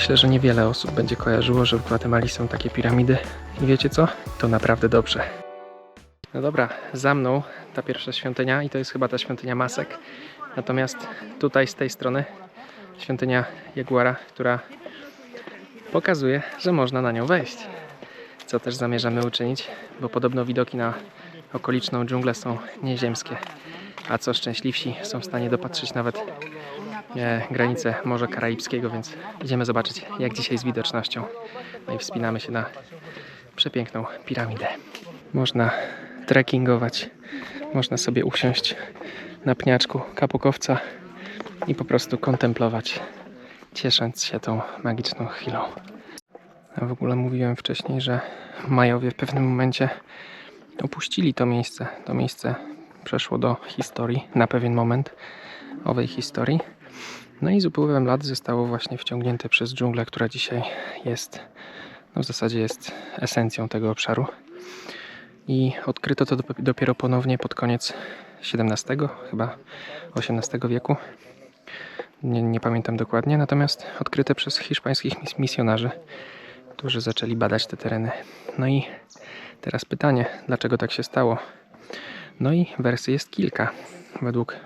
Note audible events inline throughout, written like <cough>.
Myślę, że niewiele osób będzie kojarzyło, że w Gwatemali są takie piramidy. I wiecie co? To naprawdę dobrze. No dobra, za mną ta pierwsza świątynia i to jest chyba ta świątynia masek. Natomiast tutaj z tej strony świątynia Jaguara, która pokazuje, że można na nią wejść. Co też zamierzamy uczynić, bo podobno widoki na okoliczną dżunglę są nieziemskie. A co szczęśliwsi są w stanie dopatrzyć nawet e, granice Morza Karaibskiego, więc idziemy zobaczyć jak dzisiaj z widocznością. No i wspinamy się na przepiękną piramidę. Można trekkingować, można sobie usiąść na pniaczku kapukowca i po prostu kontemplować, ciesząc się tą magiczną chwilą. A w ogóle mówiłem wcześniej, że Majowie w pewnym momencie opuścili to miejsce. To miejsce przeszło do historii na pewien moment owej historii. No i z upływem lat zostało właśnie wciągnięte przez dżunglę, która dzisiaj jest, no w zasadzie jest esencją tego obszaru. I odkryto to dop- dopiero ponownie pod koniec XVII, chyba XVIII wieku. Nie, nie pamiętam dokładnie, natomiast odkryte przez hiszpańskich mis- misjonarzy, którzy zaczęli badać te tereny. No i teraz pytanie, dlaczego tak się stało? No i wersji jest kilka. Według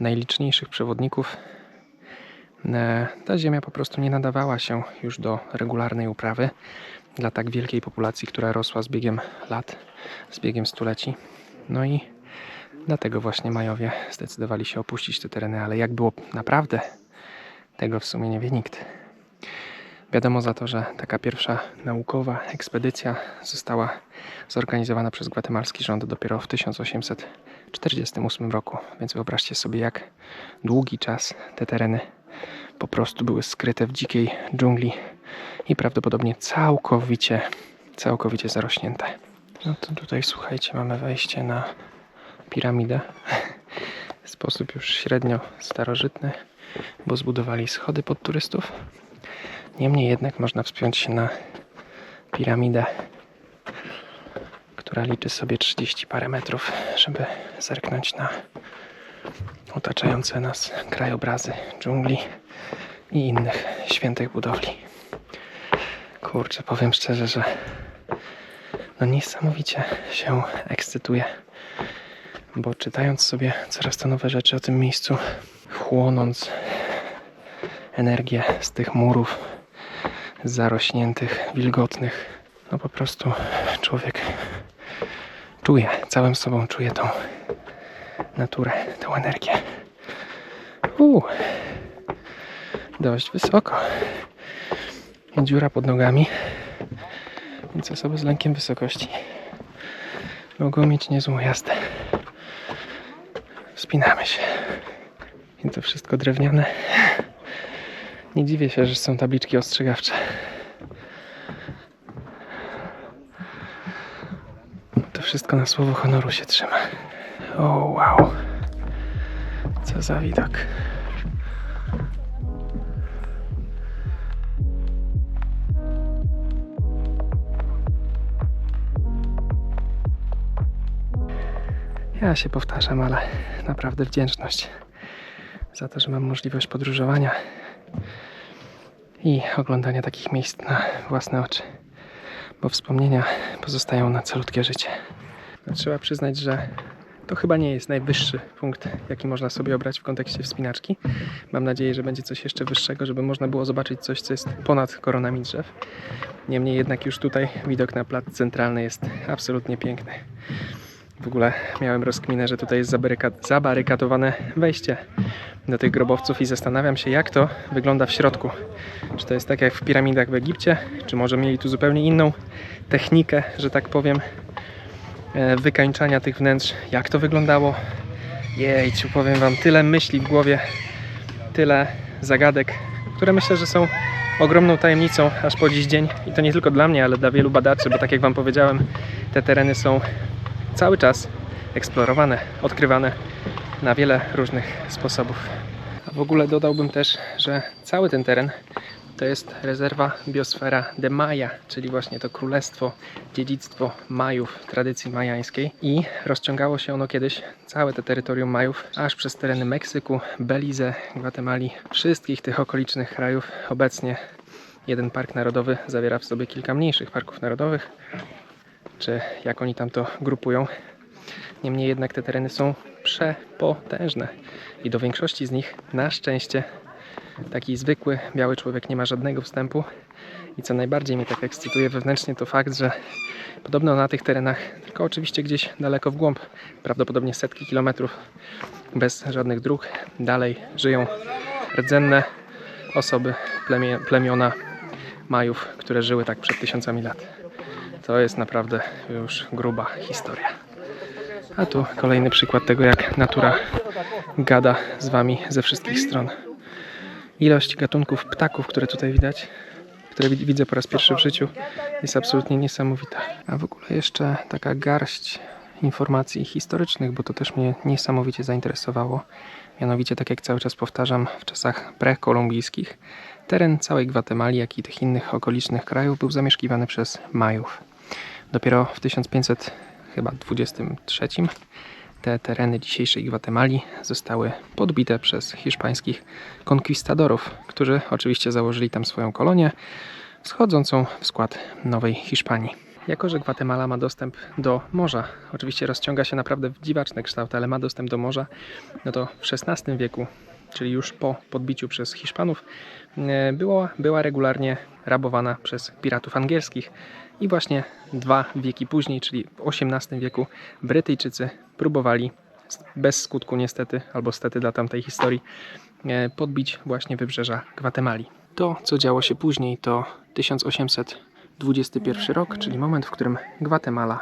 najliczniejszych przewodników ta ziemia po prostu nie nadawała się już do regularnej uprawy dla tak wielkiej populacji, która rosła z biegiem lat, z biegiem stuleci. No i dlatego właśnie Majowie zdecydowali się opuścić te tereny, ale jak było naprawdę, tego w sumie nie wie nikt. Wiadomo za to, że taka pierwsza naukowa ekspedycja została zorganizowana przez gwatemalski rząd dopiero w 1848 roku. Więc wyobraźcie sobie, jak długi czas te tereny po prostu były skryte w dzikiej dżungli i prawdopodobnie całkowicie, całkowicie zarośnięte. No to tutaj słuchajcie, mamy wejście na piramidę sposób już średnio starożytny, bo zbudowali schody pod turystów. Niemniej jednak można wspiąć się na piramidę, która liczy sobie 30 parę metrów, żeby zerknąć na otaczające nas krajobrazy dżungli i innych świętych budowli. Kurczę, powiem szczerze, że no niesamowicie się ekscytuję, bo czytając sobie coraz to nowe rzeczy o tym miejscu, chłonąc energię z tych murów zarośniętych, wilgotnych, no po prostu człowiek czuje, całym sobą czuje tą naturę, tą energię. Uuu, dość wysoko. Dziura pod nogami, więc osoby z lękiem wysokości mogą mieć niezłą jazdę. Wspinamy się. I to wszystko drewniane. Nie dziwię się, że są tabliczki ostrzegawcze. To wszystko na słowo honoru się trzyma. O wow. Co za widok. Ja się powtarzam, ale naprawdę wdzięczność za to, że mam możliwość podróżowania i oglądania takich miejsc na własne oczy, bo wspomnienia pozostają na calutkie życie. No, trzeba przyznać, że to chyba nie jest najwyższy punkt, jaki można sobie obrać w kontekście wspinaczki. Mam nadzieję, że będzie coś jeszcze wyższego, żeby można było zobaczyć coś, co jest ponad koronami drzew. Niemniej jednak już tutaj widok na plac centralny jest absolutnie piękny. W ogóle miałem rozkminę, że tutaj jest zabaryka- zabarykadowane wejście do tych grobowców i zastanawiam się, jak to wygląda w środku. Czy to jest tak jak w piramidach w Egipcie, czy może mieli tu zupełnie inną technikę, że tak powiem, wykańczania tych wnętrz. Jak to wyglądało? Jejciu, powiem Wam, tyle myśli w głowie, tyle zagadek, które myślę, że są ogromną tajemnicą aż po dziś dzień. I to nie tylko dla mnie, ale dla wielu badaczy, bo tak jak Wam powiedziałem, te tereny są cały czas eksplorowane, odkrywane na wiele różnych sposobów. A w ogóle dodałbym też, że cały ten teren to jest rezerwa biosfera de Maya, czyli właśnie to królestwo, dziedzictwo Majów, tradycji majańskiej i rozciągało się ono kiedyś, całe to terytorium Majów, aż przez tereny Meksyku, Belize, Gwatemali, wszystkich tych okolicznych krajów. Obecnie jeden park narodowy zawiera w sobie kilka mniejszych parków narodowych, czy jak oni tam to grupują. Niemniej jednak te tereny są przepotężne i do większości z nich na szczęście taki zwykły biały człowiek nie ma żadnego wstępu. I co najbardziej mnie tak ekscytuje wewnętrznie to fakt, że podobno na tych terenach, tylko oczywiście gdzieś daleko w głąb, prawdopodobnie setki kilometrów bez żadnych dróg, dalej żyją rdzenne osoby, plemię, plemiona Majów, które żyły tak przed tysiącami lat. To jest naprawdę już gruba historia. A tu kolejny przykład tego, jak natura gada z Wami ze wszystkich stron. Ilość gatunków ptaków, które tutaj widać, które wid- widzę po raz pierwszy w życiu, jest absolutnie niesamowita. A w ogóle jeszcze taka garść informacji historycznych, bo to też mnie niesamowicie zainteresowało. Mianowicie, tak jak cały czas powtarzam, w czasach prekolumbijskich teren całej Gwatemali, jak i tych innych okolicznych krajów był zamieszkiwany przez Majów. Dopiero w 1523 te tereny dzisiejszej Gwatemali zostały podbite przez hiszpańskich konkwistadorów, którzy oczywiście założyli tam swoją kolonię, wschodzącą w skład Nowej Hiszpanii. Jako, że Gwatemala ma dostęp do morza, oczywiście rozciąga się naprawdę w dziwaczny kształt, ale ma dostęp do morza, no to w XVI wieku, czyli już po podbiciu przez Hiszpanów, e, było, była regularnie rabowana przez piratów angielskich. I właśnie dwa wieki później, czyli w XVIII wieku, Brytyjczycy próbowali, bez skutku niestety, albo stety dla tamtej historii, e, podbić właśnie wybrzeża Gwatemali. To, co działo się później, to 1821 rok, czyli moment, w którym Gwatemala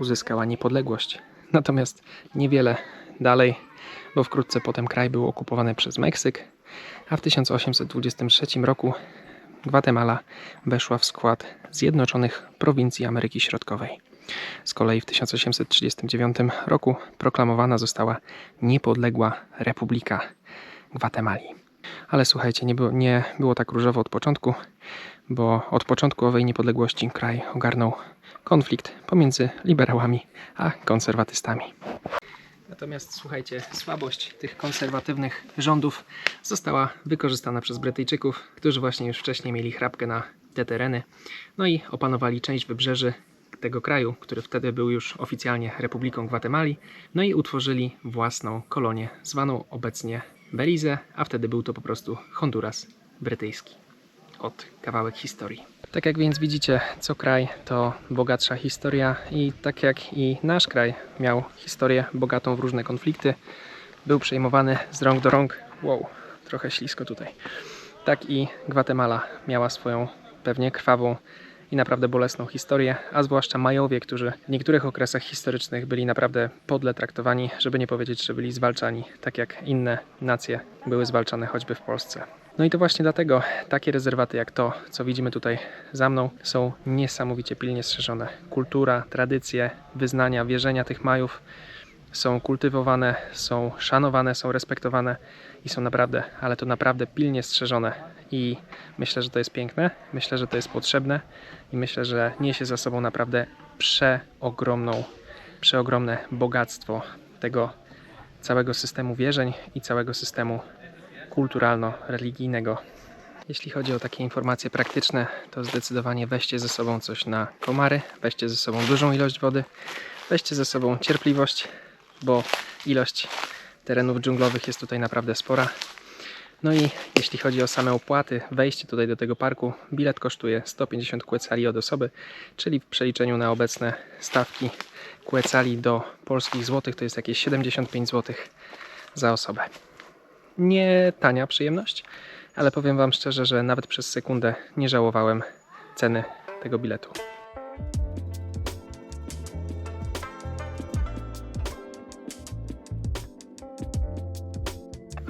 uzyskała niepodległość. Natomiast niewiele dalej, bo wkrótce potem kraj był okupowany przez Meksyk, a w 1823 roku Gwatemala weszła w skład Zjednoczonych Prowincji Ameryki Środkowej. Z kolei w 1839 roku proklamowana została niepodległa Republika Gwatemali. Ale słuchajcie, nie było, nie było tak różowo od początku, bo od początku owej niepodległości kraj ogarnął konflikt pomiędzy liberałami a konserwatystami. Natomiast słuchajcie, słabość tych konserwatywnych rządów została wykorzystana przez Brytyjczyków, którzy właśnie już wcześniej mieli chrapkę na te tereny, no i opanowali część wybrzeży tego kraju, który wtedy był już oficjalnie Republiką Gwatemali, no i utworzyli własną kolonię, zwaną obecnie Belize, a wtedy był to po prostu Honduras brytyjski. Od kawałek historii. Tak jak więc widzicie, co kraj to bogatsza historia i tak jak i nasz kraj miał historię bogatą w różne konflikty, był przejmowany z rąk do rąk. Wow, trochę ślisko tutaj. Tak i Gwatemala miała swoją pewnie krwawą i naprawdę bolesną historię, a zwłaszcza Majowie, którzy w niektórych okresach historycznych byli naprawdę podle traktowani, żeby nie powiedzieć, że byli zwalczani, tak jak inne nacje były zwalczane choćby w Polsce. No i to właśnie dlatego takie rezerwaty jak to, co widzimy tutaj za mną, są niesamowicie pilnie strzeżone. Kultura, tradycje, wyznania, wierzenia tych Majów są kultywowane, są szanowane, są respektowane i są naprawdę, ale to naprawdę pilnie strzeżone. I myślę, że to jest piękne, myślę, że to jest potrzebne i myślę, że niesie za sobą naprawdę przeogromną, przeogromne bogactwo tego całego systemu wierzeń i całego systemu kulturalno-religijnego. Jeśli chodzi o takie informacje praktyczne, to zdecydowanie weźcie ze sobą coś na komary, weźcie ze sobą dużą ilość wody, weźcie ze sobą cierpliwość, bo ilość terenów dżunglowych jest tutaj naprawdę spora. No i jeśli chodzi o same opłaty, wejście tutaj do tego parku, bilet kosztuje 150 quetzali od osoby, czyli w przeliczeniu na obecne stawki quetzali do polskich złotych to jest jakieś 75 złotych za osobę. Nie tania przyjemność, ale powiem Wam szczerze, że nawet przez sekundę nie żałowałem ceny tego biletu.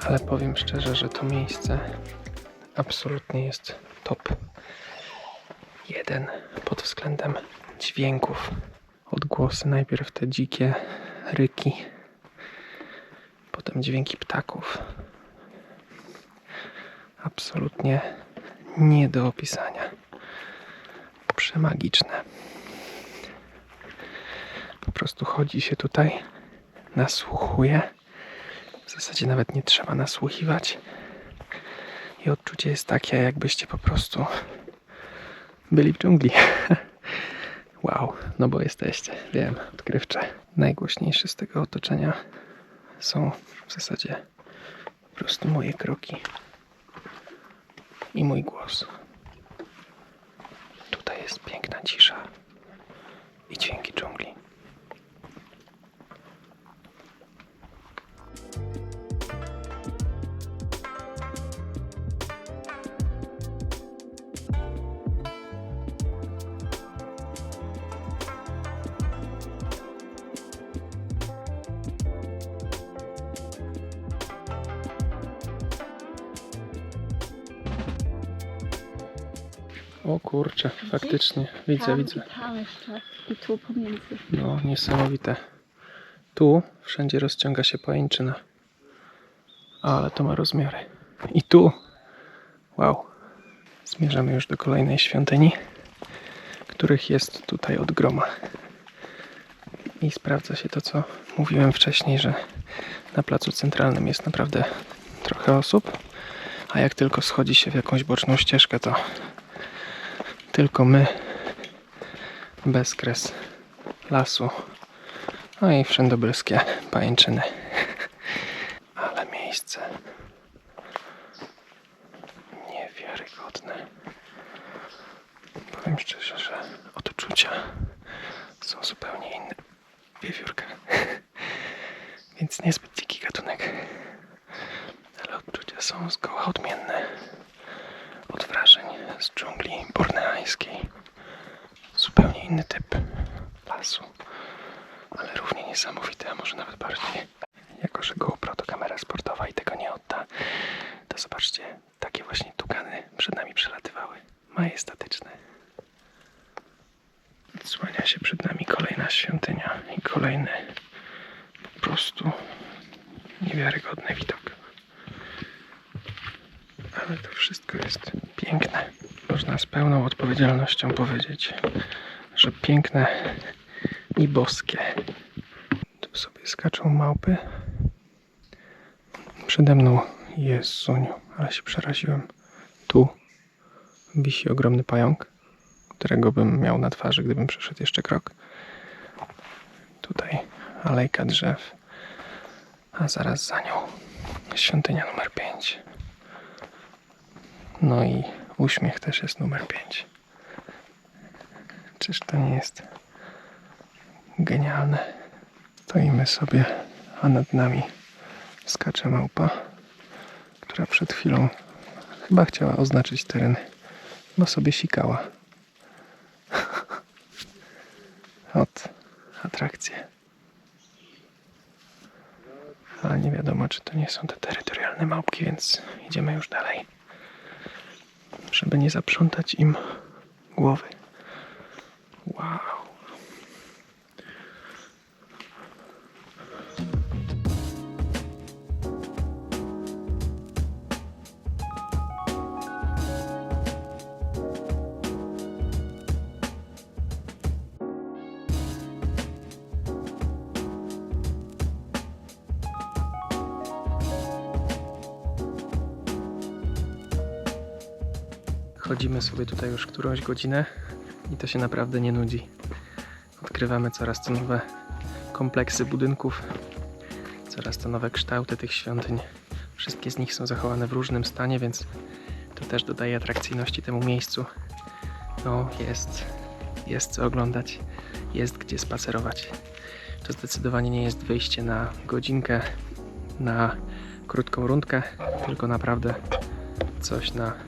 Ale powiem szczerze, że to miejsce absolutnie jest top. Jeden pod względem dźwięków. Odgłosy, najpierw te dzikie ryki, potem dźwięki ptaków. Absolutnie nie do opisania. Przemagiczne. Po prostu chodzi się tutaj, nasłuchuje. W zasadzie nawet nie trzeba nasłuchiwać. I odczucie jest takie, jakbyście po prostu byli w dżungli. <laughs> wow, no bo jesteście, wiem, odkrywcze. Najgłośniejsze z tego otoczenia są w zasadzie po prostu moje kroki i mój głos. Tutaj jest piękna cisza i dźwięki dżungli. O kurczę, faktycznie, widzę, Tam widzę. I tam jeszcze. I tu pomiędzy. No, niesamowite. Tu wszędzie rozciąga się pajęczyna. Ale to ma rozmiary. I tu. Wow. Zmierzamy już do kolejnej świątyni, których jest tutaj od groma. I sprawdza się to, co mówiłem wcześniej, że na placu centralnym jest naprawdę trochę osób, a jak tylko schodzi się w jakąś boczną ścieżkę, to tylko my bezkres lasu. No i wszędobylskie pajęczyny. Ale miejsce niewiarygodne. Powiem szczerze, że odczucia są zupełnie inne. Wiewiórka. Więc niezbyt dziki gatunek. Ale odczucia są zgoła odmienne od wrażeń z dżungli borneańskiej zupełnie inny typ lasu, ale równie niesamowity, a może nawet bardziej. Jako, że GoPro to kamera sportowa i tego nie odda, to zobaczcie, takie właśnie tukany przed nami Majestatyczne. Odsłania się przed nami kolejna świątynia i kolejny po prostu niewiarygodny widok. Ale to wszystko jest piękne. Można z pełną odpowiedzialnością powiedzieć, że piękne i boskie. Tu sobie skaczą małpy. Przede mną jest Suniu, ale się przeraziłem. Tu wisi ogromny pająk, którego bym miał na twarzy, gdybym przeszedł jeszcze krok. Tutaj alejka drzew, a zaraz za nią świątynia numer 5. No i uśmiech też jest numer 5. Czyż to nie jest genialne? Stoimy sobie, a nad nami skacze małpa, która przed chwilą chyba chciała oznaczyć teren, bo sobie sikała. <laughs> Od atrakcje. Ale nie wiadomo, czy to nie są te terytorialne małpki, więc idziemy już dalej żeby nie zaprzątać im głowy. Wow. Chodzimy sobie tutaj już którąś godzinę i to się naprawdę nie nudzi. Odkrywamy coraz to nowe kompleksy budynków, coraz to nowe kształty tych świątyń. Wszystkie z nich są zachowane w różnym stanie, więc to też dodaje atrakcyjności temu miejscu. No, jest, jest co oglądać, jest gdzie spacerować. To zdecydowanie nie jest wyjście na godzinkę, na krótką rundkę, tylko naprawdę coś na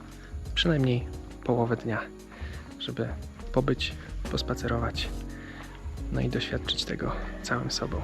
przynajmniej połowę dnia, żeby pobyć, pospacerować, no i doświadczyć tego całym sobą.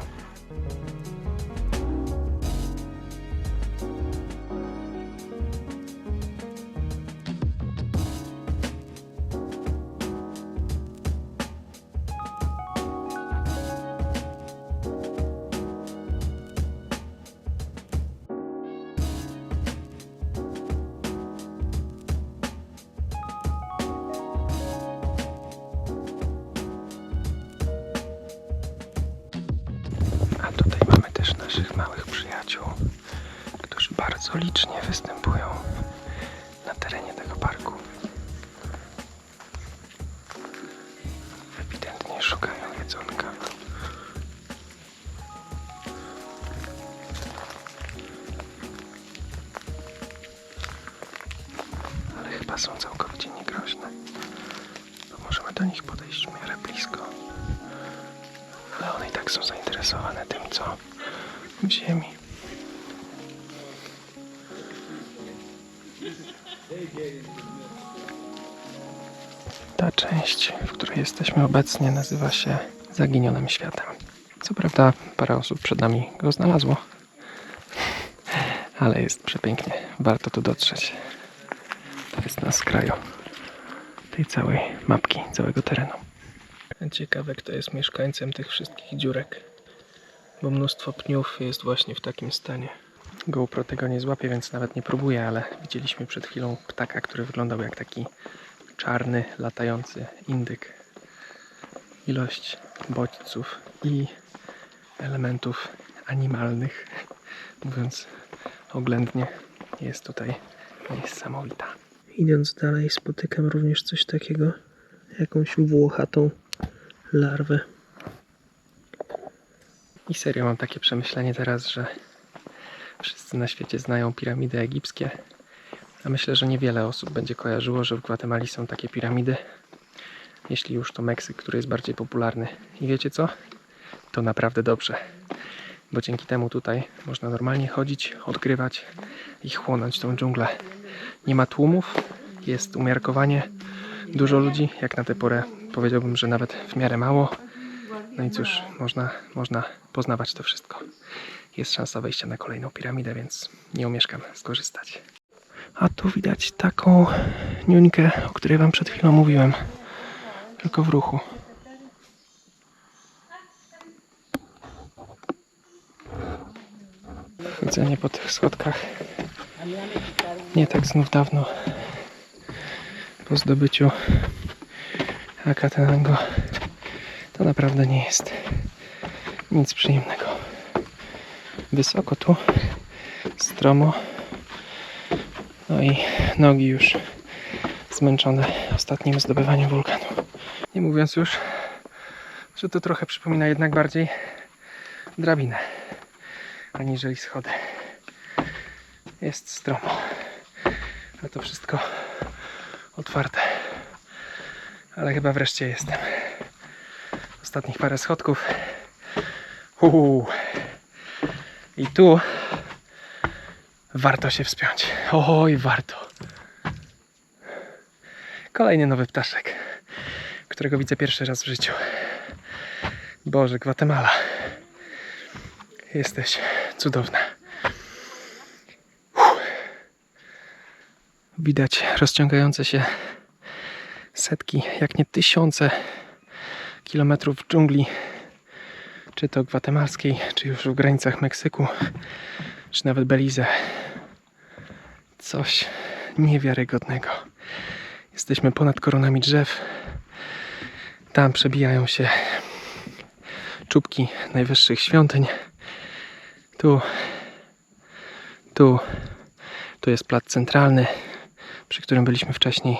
naszych małych przyjaciół, którzy bardzo licznie występują na terenie tego parku. Ewidentnie szukają jedzonka. Ale chyba są całkowicie niegroźne, bo możemy do nich podejść w miarę blisko. Ale one i tak są zainteresowane tym, co w ziemi. Ta część, w której jesteśmy obecnie, nazywa się Zaginionym Światem. Co prawda, parę osób przed nami go znalazło, ale jest przepięknie. Warto tu dotrzeć. To jest na skraju tej całej mapki, całego terenu. Ciekawe, kto jest mieszkańcem tych wszystkich dziurek, bo mnóstwo pniów jest właśnie w takim stanie. GoPro tego nie złapie, więc nawet nie próbuję, ale widzieliśmy przed chwilą ptaka, który wyglądał jak taki czarny, latający indyk. Ilość bodźców i elementów animalnych, mówiąc oględnie, jest tutaj niesamowita. Idąc dalej, spotykam również coś takiego, jakąś włochatą larwę. I serio mam takie przemyślenie teraz, że wszyscy na świecie znają piramidy egipskie, a myślę, że niewiele osób będzie kojarzyło, że w Gwatemali są takie piramidy. Jeśli już to Meksyk, który jest bardziej popularny. I wiecie co? To naprawdę dobrze. Bo dzięki temu tutaj można normalnie chodzić, odgrywać i chłonąć tą dżunglę. Nie ma tłumów, jest umiarkowanie dużo ludzi, jak na tę porę powiedziałbym, że nawet w miarę mało. No i cóż, można, można poznawać to wszystko. Jest szansa wejścia na kolejną piramidę, więc nie omieszkam skorzystać. A tu widać taką niuńkę, o której wam przed chwilą mówiłem. Tylko w ruchu. Chodzenie po tych schodkach nie tak znów dawno po zdobyciu Akatenango to naprawdę nie jest nic przyjemnego. Wysoko tu, stromo, no i nogi już zmęczone ostatnim zdobywaniem wulkanu. Nie mówiąc już, że to trochę przypomina jednak bardziej drabinę, aniżeli schody. Jest stromo, ale to wszystko otwarte. Ale chyba wreszcie jestem. Ostatnich parę schodków. Uuu. I tu warto się wspiąć. Oj, warto. Kolejny nowy ptaszek, którego widzę pierwszy raz w życiu. Boże, Gwatemala. Jesteś cudowna. Uff. Widać rozciągające się setki, jak nie tysiące kilometrów dżungli, czy to gwatemalskiej, czy już w granicach Meksyku, czy nawet Belize. Coś niewiarygodnego. Jesteśmy ponad koronami drzew. Tam przebijają się czubki najwyższych świątyń. Tu, tu, tu jest plac centralny, przy którym byliśmy wcześniej.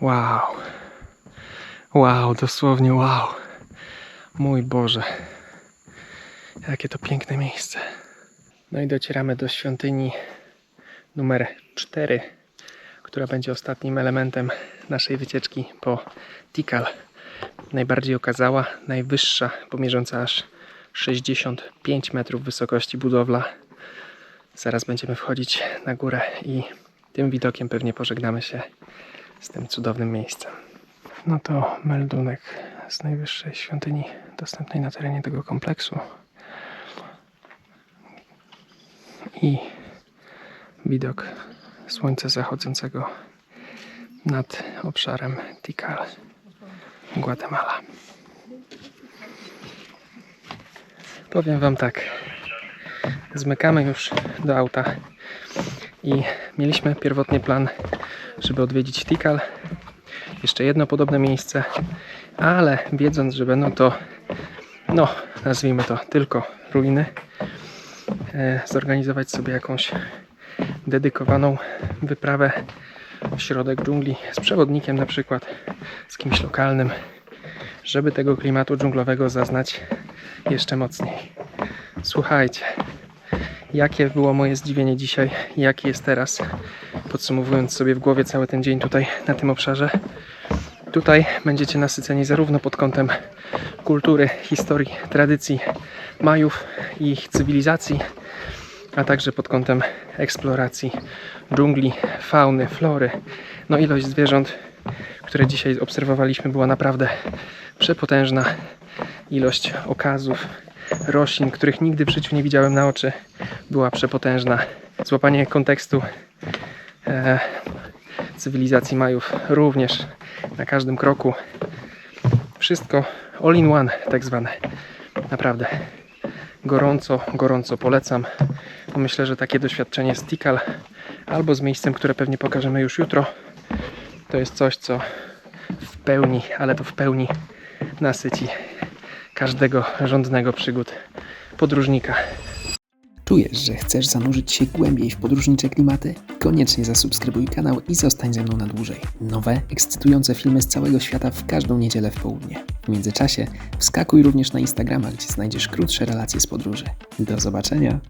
Wow. Wow, dosłownie wow. Mój Boże. Jakie to piękne miejsce. No i docieramy do świątyni numer 4, która będzie ostatnim elementem naszej wycieczki po Tikal. Najbardziej okazała, najwyższa, bo mierząca aż 65 metrów wysokości budowla. Zaraz będziemy wchodzić na górę i tym widokiem pewnie pożegnamy się z tym cudownym miejscem. No to meldunek z najwyższej świątyni dostępnej na terenie tego kompleksu. I widok słońca zachodzącego nad obszarem Tikal, Guatemala. Powiem Wam tak. Zmykamy już do auta i mieliśmy pierwotnie plan, żeby odwiedzić Tikal. Jeszcze jedno podobne miejsce, ale wiedząc, że będą to, no, nazwijmy to tylko ruiny, e, zorganizować sobie jakąś dedykowaną wyprawę w środek dżungli z przewodnikiem na przykład, z kimś lokalnym, żeby tego klimatu dżunglowego zaznać jeszcze mocniej. Słuchajcie, jakie było moje zdziwienie dzisiaj, jakie jest teraz, podsumowując sobie w głowie cały ten dzień tutaj na tym obszarze. Tutaj będziecie nasyceni zarówno pod kątem kultury, historii, tradycji Majów i ich cywilizacji, a także pod kątem eksploracji dżungli, fauny, flory. No ilość zwierząt, które dzisiaj obserwowaliśmy była naprawdę przepotężna. Ilość okazów, roślin, których nigdy w życiu nie widziałem na oczy, była przepotężna. Złapanie kontekstu e, cywilizacji Majów również na każdym kroku. Wszystko all in one, tak zwane. Naprawdę gorąco, gorąco polecam. Myślę, że takie doświadczenie z Tikal albo z miejscem, które pewnie pokażemy już jutro, to jest coś, co w pełni, ale to w pełni nasyci każdego rządnego przygód podróżnika. Czujesz, że chcesz zanurzyć się głębiej w podróżnicze klimaty? Koniecznie zasubskrybuj kanał i zostań ze mną na dłużej. Nowe, ekscytujące filmy z całego świata w każdą niedzielę w południe. W międzyczasie wskakuj również na Instagrama, gdzie znajdziesz krótsze relacje z podróży. Do zobaczenia!